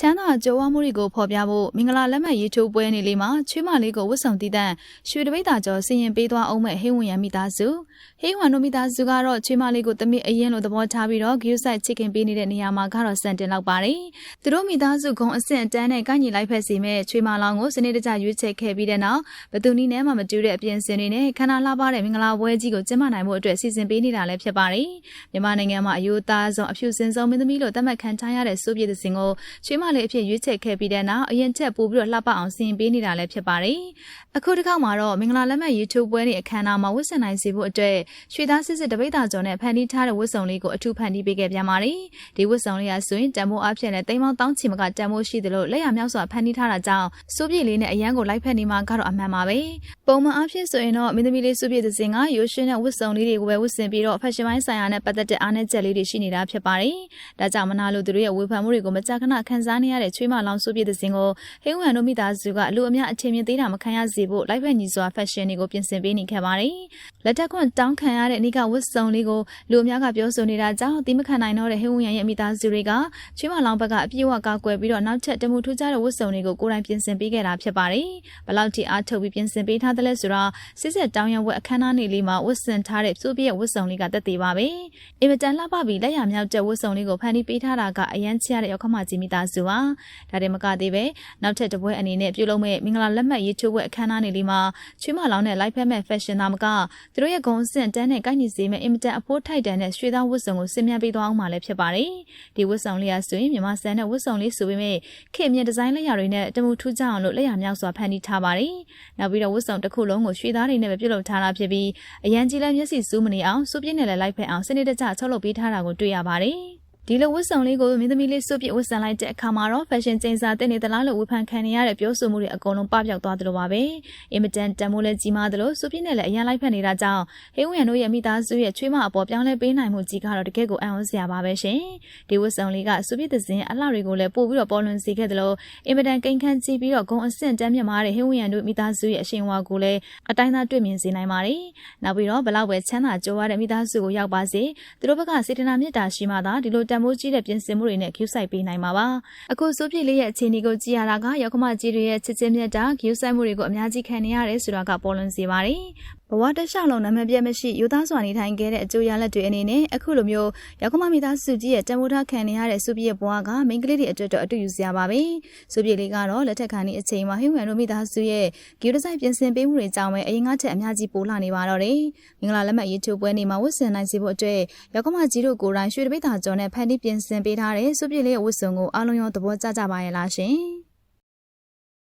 ချမ်းသာကြိုးဝမှုတွေကိုဖော်ပြဖို့မင်္ဂလာလက်မှတ်ရေးထိုးပွဲနေ့လေးမှာချွေးမလေးကိုဝတ်ဆောင်တည်တံ့ရွှေတပိတ်တာကျော်စီရင်ပေးသွားအောင်မဲ့ဟိဝန်ရမိသားစုဟိဝန်တို့မိသားစုကတော့ချွေးမလေးကိုတမိအရင်လိုသဘောထားပြီးတော့ဂယူဆိုင်ချစ်ခင်ပေးနေတဲ့နေရာမှာကတော့စံတင်လောက်ပါတယ်သူတို့မိသားစုကုံအဆင့်အတန်းနဲ့ကိုင်းညီလိုက်ဖက်စီမဲ့ချွေးမလောင်ကိုစနေတကျရွေးချယ်ခဲ့ပြီးတဲ့နောက်ဘသူနည်းနဲ့မှမတူတဲ့အပြင်စင်တွေနဲ့ခန္ဓာလှပတဲ့မင်္ဂလာပွဲကြီးကိုကျင်းပနိုင်မှုအတွက်စီစဉ်ပေးနေတာလည်းဖြစ်ပါတယ်မြန်မာနိုင်ငံမှာအယိုးသားဆုံးအဖြူစင်ဆုံးမင်းသမီးလို့သတ်မှတ်ခံထားရတဲ့စိုးပြည်သစင်ကိုချွေးမလေးအဖြစ်ရွေးချယ်ခဲ့ပြီးတဲ့နောက်အရင်ချက်ပို့ပြီးတော့လှပအောင်စီရင်ပေးနေတာလည်းဖြစ်ပါတယ်။အခုတစ်ခါမှာတော့မင်္ဂလာလက်မှတ်ရေးထိုးပွဲနေ့အခမ်းအနားမှာဝတ်ဆင်နိုင်စေဖို့အတွက်ရွှေသားစစ်စစ်တပိတ်တာကျော်နဲ့ဖန်တီးထားတဲ့ဝတ်စုံလေးကိုအထူးဖန်တီးပေးခဲ့ပြန်ပါတယ်။ဒီဝတ်စုံလေးကဆိုရင်တန်မိုးအဖြစ်နဲ့တိမ်မောင်းတောင်းချီမကတန်မိုးရှိတယ်လို့လက်ရမြောက်စွာဖန်တီးထားတာကြောင့်စိုးပြေလေးနဲ့အရန်ကိုလိုက်ဖက်နေမှာကတော့အမှန်ပါပဲ။ပုံမှန်အဖြစ်ဆိုရင်တော့မင်းသမီးလေးစိုးပြေသစင်ကရိုးရှင်းတဲ့ဝတ်စုံလေးတွေကိုပဲဝတ်ဆင်ပြီးတော့ဖက်ရှင်ပိုင်းဆိုင်ရာနဲ့ပတ်သက်တဲ့အားနည်းချက်လေးတွေရှိနေတာဖြစ်ပါတယ်။ဒါကြောင့်မနာလို့သူတို့ရဲ့ဝေဖန်မှုတွေကိုမကြာခဏခန်းစားနေရတဲ့ချွေးမလောင်စိုးပြေသစင်ကိုဟိဝမ်တို့မိသားစုကအလူအများအထင်မြင်သေးတာမခံရစေဖို့လိုက်ဖက်ညီစွာဖက်ရှင်တွေကိုပြင်ဆင်ပေးနေခဲ့ပါတယ်။လက်ထက်ခွန်တောင်းခံရတဲ့အနိကဝတ်စုံလေးကိုလူအများကပြောဆိုနေတာကြောင့်တိမခံနိုင်တော့တဲ့ဟိဝမ်ရဲ့မိသားစုတွေကချွေးမလောင်ဘက်ကအပြည့်အဝကာကွယ်ပြီးတော့နောက်ထပ်တမှုထူးခြားတဲ့ဝတ်စုံတွေကိုကိုယ်တိုင်ပြင်ဆင်ပေးခဲ့တာဖြစ်ပါတယ်။ဘလောက်ထိအားထုတ်ပြီးပြင်ဆင်ပေးထားသလဲဆိုတော့စစ်စစ်တောင်းရဝက်အခမ်းအနားနေ့လေးမှာဝတ်ဆင်ထားတဲ့စိုးပြည့်ဝတ်စုံလေးကတက်သေးပါပဲ။အင်မတန်လှပပြီးလက်ရမြောက်တဲ့ဝတ်စုံလေးကိုဖန်တီးပေးထားတာကအရန်ချရတဲ့ရောက်ခမကြီးမိသားစုပါ။ဒါတင်မကသေးပဲနောက်ထပ်တပွဲအနေနဲ့ပြုလုပ်မဲ့မင်္ဂလာလက်မှတ်ရေးထိုးပွဲအခမ်းအနားနေ့လေးမှာချွေးမလောင်တဲ့ live ဖက်မဲ့ fashion သားမကသူတို့ရဲ့ဂုံစင်တန်းနဲ့ကိုက်ညီစေမဲ့အင်မတန်အဖိုးထိုက်တန်တဲ့ရွှေသားဝတ်စုံကိုဆင်မြပေးသွားအောင်မှလည်းဖြစ်ပါတယ်။ဒီဝတ်စုံလေးကဆိုရင်မြန်မာစံတဲ့ဝတ်စုံလေးဆိုပေမဲ့ခေတ်မြင့်ဒီဇိုင်းလက်ရာတွေနဲ့တမှုထူးခြားအောင်လို့လက်ရာမြောက်စွာဖန်တီးထားပါတယ်။နောက်ပြီးတော့ဝတ်စုံတစ်ခုလုံးကိုရွှေသားတွေနဲ့ပဲပြုလုပ်ထားတာဖြစ်ပြီးအရန်ကြီးလည်းမျက်စိစူးမနေအောင်စူးပြင်းနဲ့လည်းလိုက်ဖက်အောင်စနစ်တကျချုပ်လုပ်ပေးထားတာကိုတွေ့ရပါတယ်။ ဒီလိုဝတ်ဆောင်လေးကိုမင်းသမီးလေးစွပ်ပြဝတ်ဆင်လိုက်တဲ့အခါမှာတော့ fashion ကျင်းစာတင်နေသလားလို့ဝေဖန်ခံနေရတဲ့ပြောဆိုမှုတွေအကုန်လုံးပပျောက်သွားသလိုပါပဲအင်မတန်တန်မိုးလဲကြီးမားသလိုစွပ်ပြနဲ့လည်းအရန်လိုက်ဖက်နေတာကြောင့်ဟိဝရန်တို့ရဲ့မိသားစုရဲ့ချွေးမအပေါ်ပြောင်းလဲပေးနိုင်မှုကြီးကတော့တကယ်ကိုအံ့ဩစရာပါပဲရှင်ဒီဝတ်ဆောင်လေးကစွပ်ပြတဲ့စဉ်အလှတွေကိုလည်းပို့ပြီးတော့ပေါ်လွင်စေခဲ့သလိုအင်မတန်ကိန်းခန့်ကြီးပြီးတော့ဂုံအဆင့်တန်းမြတ်မားတဲ့ဟိဝရန်တို့မိသားစုရဲ့အရှင်ဝါကိုလည်းအတိုင်းသားတွေ့မြင်စေနိုင်ပါတယ်နောက်ပြီးတော့ဘလောက်ပဲချမ်းသာကြိုးရတဲ့မိသားစုကိုရောက်ပါစေသူတို့ဘက်ကစေတနာမေတ္တာရှိမှသာဒီလိုတန်မိုးကြီးတဲ့ပြင်ဆင်မှုတွေနဲ့ queue ဆိုင်ပေးနိုင်မှာပါအခုစိုးပြည့်လေးရဲ့အခြေအနေကိုကြည့်ရတာကရောက်ခမကြီးတွေရဲ့ချစ်ချင်းမြတ်တာ queue ဆိုင်မှုတွေကိုအများကြီးခံနေရတယ်ဆိုတာကပေါ်လွင်စေပါတယ်ဘဝတလျှောက်လုံးနာမည်ပြည့်မရှိယူသားစွာနေထိုင်ခဲ့တဲ့အကျိုးရလဒ်တွေအနေနဲ့အခုလိုမျိုးရောက်ခမမိသားစုကြီးရဲ့တမိုးထားခံနေရတဲ့စုပြည့်ဘဝကမိန်းကလေးတွေအတွက်တော့အတူယူစရာပါပဲစုပြည့်လေးကတော့လက်ထက်ခံနေအချိန်မှာဟိဝမ်တို့မိသားစုရဲ့ဂီယူဒီဇိုင်းပြင်ဆင်ပေးမှုတွေကြောင့်ပဲအရင်ကချက်အများကြီးပိုလာနေပါတော့တယ်မင်္ဂလာလက်မှတ်ရေးထိုးပွဲနေမှာဝတ်ဆင်နိုင်စေဖို့အတွက်ရောက်ခမကြီးတို့ကိုယ်တိုင်ရွှေတပိတ်တာကျော်နဲ့ဖန်တီးပြင်ဆင်ပေးထားတဲ့စုပြည့်လေးရဲ့ဝတ်စုံကိုအားလုံးရောသဘောကျကြပါရဲ့လားရှင်